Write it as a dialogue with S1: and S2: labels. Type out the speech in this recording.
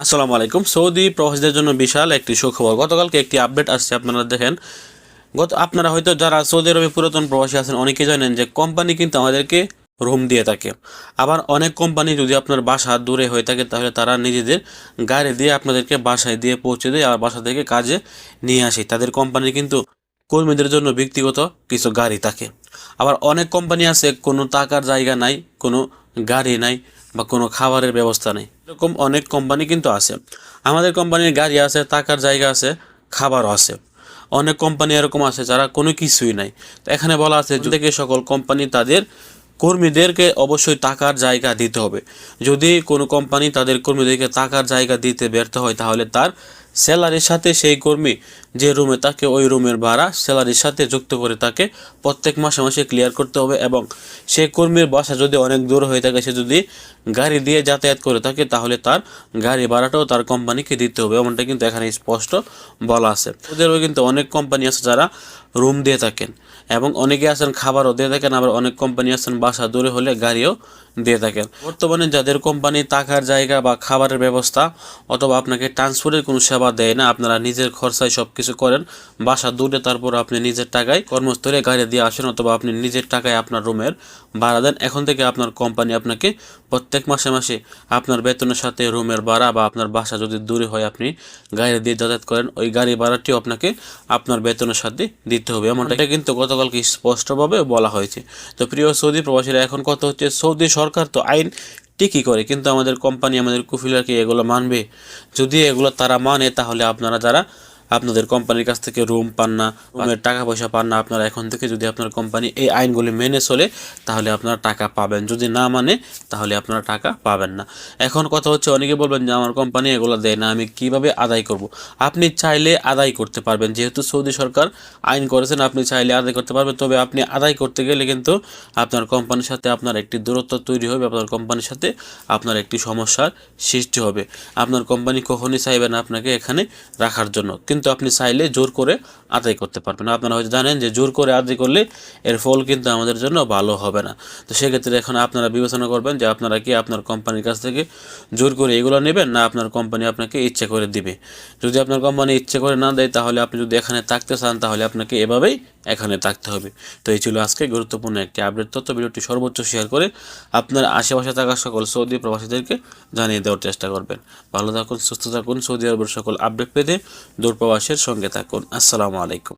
S1: আসসালামু আলাইকুম। সৌদি প্রবাসীদের জন্য বিশাল একটি সুখবর। গতকালকে একটি আপডেট আসছে, আপনারা দেখেন। গত আপনারা হয়তো যারা সৌদি আরবে পুরাতন প্রবাসী আছেন অনেকে জানেন যে কোম্পানি কিন্তু আমাদেরকে রুম দিয়ে থাকে। আবার অনেক কোম্পানি যদি আপনার বাসা দূরে হয়ে থাকে, তাহলে তারা নিজেদের গাড়ি দিয়ে আপনাদেরকে বাসায় দিয়ে পৌঁছে দেয় আর বাসা থেকে কাজে নিয়ে আসে। তাদের কোম্পানি কিন্তু কর্মীদের জন্য ব্যক্তিগত কিছু গাড়ি থাকে। আবার অনেক কোম্পানি আছে, কোনো টাকার জায়গা নাই, কোনো গাড়ি নাই বা কোনো খাবারের ব্যবস্থা নেই। এরকম অনেক কোম্পানি কিন্তু আছে। আমাদের কোম্পানির গাড়ি আছে টাকার জায়গা আছে, খাবারও আছে। অনেক কোম্পানি এরকম আছে যারা কোনো কিছুই নাই। তো এখানে বলা আছে থেকে সকল কোম্পানি তাদের কর্মীদেরকে অবশ্যই টাকার জায়গা দিতে হবে। যদি কোনো কোম্পানি তাদের কর্মীদেরকে টাকার জায়গা দিতে ব্যর্থ হয় তাহলে তার স্যালারির সাথে সেই কর্মী যে রুমে তাকে ওই রুমের ভাড়া, স্যালারির সাথে যুক্ত করে তাকে প্রত্যেক মাসে মাসে ক্লিয়ার করতে হবে এবং সেই কর্মীর বাসা যদি অনেক দূর হয়ে থাকে, সে যদি গাড়ি দিয়ে যাতায়াত করে থাকে, তাহলে তার গাড়ি ভাড়াটাও তার কোম্পানিকে দিতে হবে। এমনটা কিন্তু এখানে স্পষ্ট বলা আছে। ওদেরও কিন্তু অনেক কোম্পানি আছে যারা রুম দিয়ে থাকেন এবং অনেকে আছেন খাবারও দিয়ে থাকেন, আবার অনেক কোম্পানি আছেন বাসা দূরে হলে গাড়িও দিয়ে থাকেন। বর্তমানে যাদের কোম্পানি টাকার জায়গা বা খাবারের ব্যবস্থা অথবা আপনাকে ট্রান্সপোর্টের কোনো সেবা দেয় না, আপনারা নিজের খরচায় সব কিছু করেন, বাসা দূরে, তারপর আপনি নিজের টাকায় কর্মস্থলে গাড়ি দিয়ে আসেন অথবা আপনি নিজের টাকায় আপনার রুমের ভাড়া দেন। এখন থেকে আপনার কোম্পানি আপনাকে প্রত্যেক মাসে মাসে আপনার বেতনের সাথে রুমের ভাড়া বা আপনার বাসা যদি দূরে হয় আপনি গাড়ি দিয়ে যাতায়াত করেন, ওই গাড়ি ভাড়াটিও আপনাকে আপনার বেতনের সাথে দিতে হবে। এমনটা কিন্তু গতকালকে স্পষ্টভাবে বলা হয়েছে। তো প্রিয় সৌদি প্রবাসীরা, এখন কত হচ্ছে সৌদি সরকার তো আইন ঠিকই করে, কিন্তু আমাদের কোম্পানি, আমাদের কুফিলার কি এগুলো মানবে? যদি এগুলো তারা মানে তাহলে আপনারা যারা আপনাদের কোম্পানির কাছ থেকে রুম পান না, রুমের টাকা পয়সা পান না, আপনারা এখন থেকে যদি আপনার কোম্পানি এই আইনগুলি মেনে চলে, তাহলে আপনারা টাকা পাবেন। যদি না মানে তাহলে আপনারা টাকা পাবেন না। এখন কথা হচ্ছে, অনেকে বলবেন যে, আমার কোম্পানি এগুলো দেয় না, আমি কীভাবে আদায় করব? আপনি চাইলে আদায় করতে পারবেন। যেহেতু সৌদি সরকার আইন করেছেন, আপনি চাইলে আদায় করতে পারবেন। তবে আপনি আদায় করতে গেলে কিন্তু আপনার কোম্পানির সাথে আপনার একটি দূরত্ব তৈরি হবে, আপনার কোম্পানির সাথে আপনার একটি সমস্যার সৃষ্টি হবে। আপনার কোম্পানি কখনই চাইবে না আপনাকে এখানে রাখার জন্য। কিন্তু আপনি চাইলে জোর করে আদায় করতে পারবেন। আপনারা হয়তো জানেন যে জোর করে আদায় করলে এর ফল কিন্তু আমাদের জন্য ভালো হবে না। তো সেক্ষেত্রে এখন আপনারা বিবেচনা করবেন যে আপনারা কি আপনার কোম্পানির কাছ থেকে জোর করে এগুলো নেবেন না আপনার কোম্পানি আপনাকে ইচ্ছে করে দিবে। যদি আপনার কোম্পানি ইচ্ছে করে না দেয়, তাহলে আপনি যদি এখানে থাকতে চান, তাহলে আপনাকে এভাবেই এখানে থাকতে হবে। তো এই ছিল আজকে গুরুত্বপূর্ণ একটি আপডেট তথ্য। ভিডিওটি সর্বোচ্চ শেয়ার করে আপনার আশেপাশে থাকা সকল সৌদি প্রবাসীদেরকে জানিয়ে দেওয়ার চেষ্টা করবেন। ভালো থাকুন, সুস্থ থাকুন, সৌদি আরবের সকল আপডেট পেতে দূরপ্রবাসের সঙ্গে থাকুন। আসসালামু আলাইকুম।